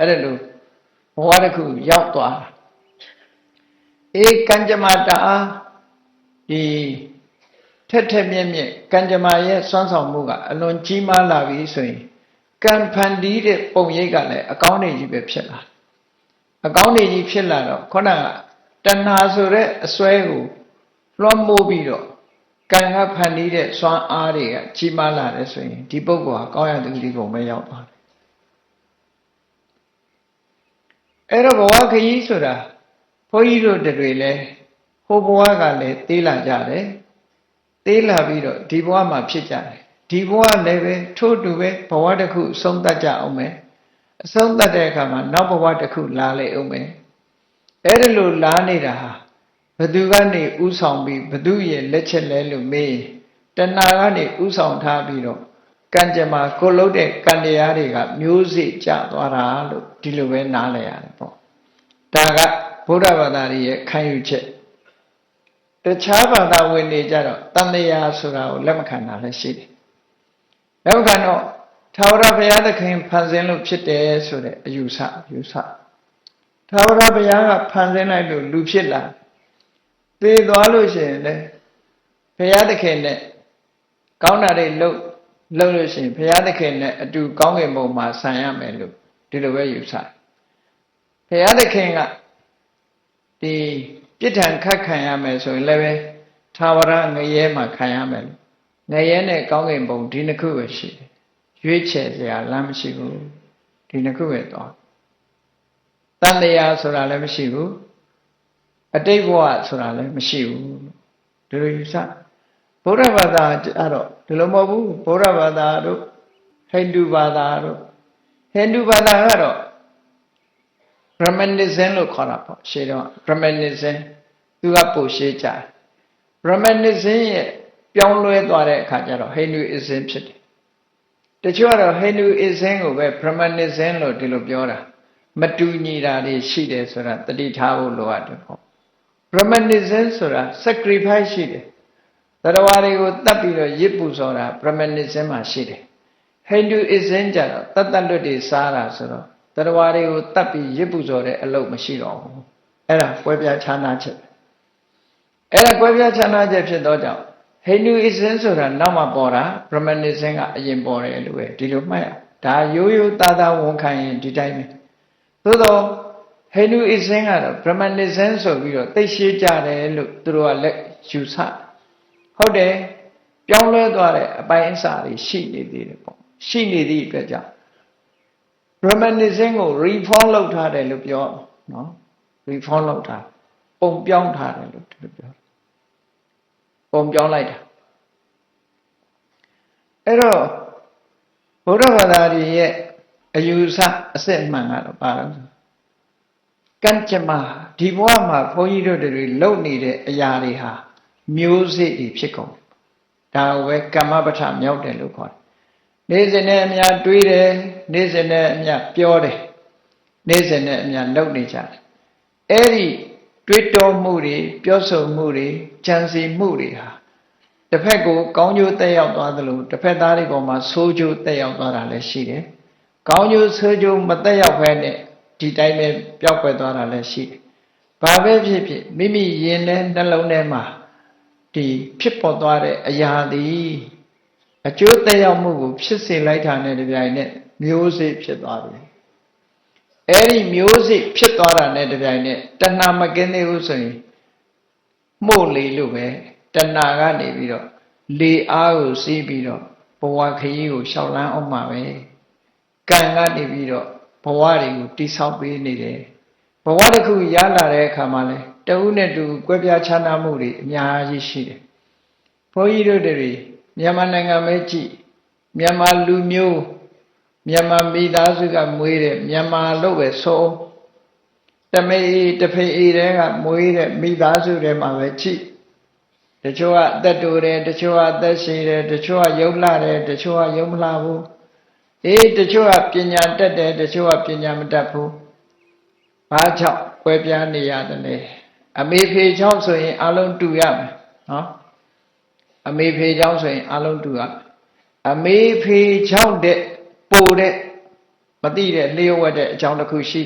အဲ့ဒါလို့ဘဝတစ်ခုရောက်သွားတာအေးကံကြမ္မာတအားဒီထက်ထက်မြက်မြက်ကံကြမ္မာရဲ့စွမ်းဆောင်မှုကအလွန်ကြီးမားလာပြီဆိုရင်ကံဖန်တီးတဲ့ပုံရိပ်ကလည်းအကောင်းနေကြီးပဲဖြစ်လာအကောင်းနေကြီးဖြစ်လာတော့ခုနကတဏှာဆိုတဲ့အစွဲကိုလွှမ်းမိုးပြီးတော့ကံကဖန်တီးတဲ့စွမ်းအားတွေကကြီးမားလာတယ်ဆိုရင်ဒီပုဂ္ဂိုလ်ဟာကောင်းရသူဒီပုံပဲရောက်သွားတယ် အဲ့တော့ဘဝခရီးဆိုတာဘုန်းကြီးတို့တွေလည်းဟိုဘဝကလည်းသေးလာကြတယ်သေးလာပြီးတော့ဒီဘဝမှာဖြစ်ကြတယ်ဒီဘဝလည်းပဲထို့တူပဲဘဝတစ်ခုဆုံးသတ်ကြအောင်မယ်အဆုံးသတ်တဲ့အခါမှာနောက်ဘဝတစ်ခုလာလေအောင်မယ်အဲ့ဒါလို့လာနေတာဟာဘသူကနေဥဆောင်ပြီးဘသူရဲ့လက်ချက်လဲလို့မေးတဏှာကနေဥဆောင်ထားပြီးတော့ ကံကြမ္မာကိုလုံးတဲ့ကံတရားတွေကမျိုးစေ့ကျသွားတာလို့ဒီလိုပဲနားလည်ရတယ်ပေါ့ဒါကဗုဒ္ဓဘာသာရဲ့ခံယူချက်တခြားဘာသာဝင်တွေကြတော့တန်တရားဆိုတာကိုလက်မခံတာလည်းရှိတယ်လက်မခံတော့သာဝရဘုရားသခင်ဖန်ဆင်းလို့ဖြစ်တယ်ဆိုတဲ့အယူဆယူဆသာဝရဘုရားကဖန်ဆင်းလိုက်လို့လူဖြစ်လာသေသွားလို့ရှိရင်လေဘုရားသခင်နဲ့ကောင်းတာတွေလုပ် လုပ်လို့ရှိရင်ဘုရားသခင်နဲ့အတူကောင်းကင်ဘုံမှာဆံရမယ်လို့ဒီလိုပဲယူဆဘုရားသခင်ကဒီပြစ်ဒဏ်ခတ်ခံရမယ်ဆိုရင်လည်းပဲသာဝရငရဲမှာခံရမယ်လို့ငရဲနဲ့ကောင်းကင်ဘုံဒီနှစ်ခုပဲရှိတယ်ရွေးချယ်စရာလမ်းမရှိဘူးဒီနှစ်ခုပဲသွားတန်တရားဆိုတာလည်းမရှိဘူးအတိတ်ဘဝဆိုတာလည်းမရှိဘူးဒီလိုယူဆ ဗုဒ္ဓဘာသာအဲ့တော့ဒီလိုမဟုတ်ဘူးဗုဒ္ဓဘာသာတို့ဟိန္ဒူဘာသာတို့ဟိန္ဒူဘာသာကတော့ Brahmanism လို့ခေါ်တာပေါ့ရှေးတော့ Brahmanism သူကပို့ရှေးကြတယ် Brahmanism ရဲ့ပြောင်းလဲသွားတဲ့အခါကျတော့ Hinduism ဖြစ်တယ်တချို့ကတော့ Hinduism ကိုပဲ Brahmanism လို့ဒီလိုပြောတာမတူညီတာတွေရှိတယ်ဆိုတာတတိထားဖို့လိုအပ်တယ်ပေါ့ Brahmanism ဆိုတာ sacrifice ရှိတယ် တရားတွေကိုတတ်ပြီးတော့ရစ်ပူဇော်တာ Brahmanism မှာရှိတယ် Hinduism ကြတော့တတ်တတ်လွတ်တွေစားတာဆိုတော့တရားတွေကိုတတ်ပြီးရစ်ပူဇော်တဲ့အလုပ်မရှိတော့ဘူးအဲ့ဒါကွဲပြားခြားနာချက်အဲ့ဒါကွဲပြားခြားနာချက်ဖြစ်တော့ကြောင့် Hinduism ဆိုတာနောက်မှပေါ်တာ Brahmanism ကအရင်ပေါ်တယ်လို့ပဲဒီလိုမှတ်ရဒါရိုးရိုးသားသားဝန်ခံရင်ဒီတိုင်းပဲသို့တော့ Hinduism ကတော့ Brahmanism ဆိုပြီးတော့သိရှိကြတယ်လို့သူတို့ကလက်ယူဆ ဟုတ်တယ်ပြောင်းလဲသွားတဲ့အပိုင်းအစာတွေရှိနေသေးတယ်ပေါ့ရှိနေသည့်အတွက်ကြောင့် Brahmanism ကို reform လုပ်ထားတယ်လို့ပြောနော် reform လုပ်ထားပုံပြောင်းထားတယ်လို့ဒီလိုပြောပုံပြောင်းလိုက်တာအဲ့တော့ဘုရားဘာသာရဲ့အယူဆအစစ်မှန်ကတော့ပါတော့ကံကြမ္မာဒီဘဝမှာဘုန်းကြီးတို့တွေလုပ်နေတဲ့အရာတွေဟာ မျိုးစေ့တွေဖြစ်ကုန်ဒါကိုပဲကမ္မပဋ္ဌမြောက်တယ်လို့ခေါ်တယ်နေ့စဉ်နဲ့အမျှတွေးတယ်နေ့စဉ်နဲ့အမျှပြောတယ်နေ့စဉ်နဲ့အမျှလုပ်နေကြတယ်အဲ့ဒီတွေးတောမှုတွေပြောဆိုမှုတွေကြံစီမှုတွေဟာတစ်ဖက်ကိုကောင်းကျိုးတက်ရောက်သွားသလိုတစ်ဖက်သားတွေပေါ်မှာဆိုးကျိုးတက်ရောက်သွားတာလည်းရှိတယ်ကောင်းကျိုးဆိုးကျိုးမတက်ရောက်ဘဲနဲ့ဒီတိုင်းပဲပျောက်ကွယ်သွားတာလည်းရှိတယ်ဘာပဲဖြစ်ဖြစ်မိမိရင်ထဲနှလုံးထဲမှာ ဒီဖြစ်ပေါ်သွားတဲ့အရာသည်အကျိုးသက်ရောက်မှုကိုဖြစ်စေလိုက်တာနဲ့တပြိုင်နက်မျိုးစေ့ဖြစ်သွားပြီအဲ့ဒီမျိုးစေ့ဖြစ်သွားတာနဲ့တပြိုင်နက်တဏှာမကင်းသေးဘူးဆိုရင်မှုတ်လေလို့ပဲတဏှာကနေပြီးတော့လေအားကိုစီးပြီးတော့ဘဝခရီးကိုရှောက်လန်းအောင်မှာပဲကံကနေပြီးတော့ဘဝတွေကိုတိဆောက်ပေးနေတယ်ဘဝတစ်ခုရလာတဲ့အခါမှာလဲ တဦးနဲ့တူကွဲပြားခြားနားမှုတွေအများကြီးရှိတယ်ဘုန်းကြီးတို့တွေမြန်မာနိုင်ငံပဲကြည့်မြန်မာလူမျိုးမြန်မာမိသားစုကမွေးတဲ့မြန်မာလို့ပဲဆိုတမေတဖေအေးတဲ့ကမွေးတဲ့မိသားစုတွေမှာပဲကြည့်တချို့ကအသက်တိုတယ်တချို့ကအသက်ရှည်တယ်တချို့ကယုံလှတယ်တချို့ကယုံမလှဘူးအေးတချို့ကပညာတတ်တယ်တချို့ကပညာမတတ်ဘူးဘာကြောင့်ကွဲပြားနေရတယ်လဲ အမေဖေချောင်းဆိုရင်အလုံးတူရမယ်နော်အမေဖေချောင်းဆိုရင်အလုံးတူရမယ်အမေဖေချောင်းတဲ့ပိုတဲ့မသိတဲ့လျှို့ဝှက်တဲ့အကြောင်းတစ်ခုရှိ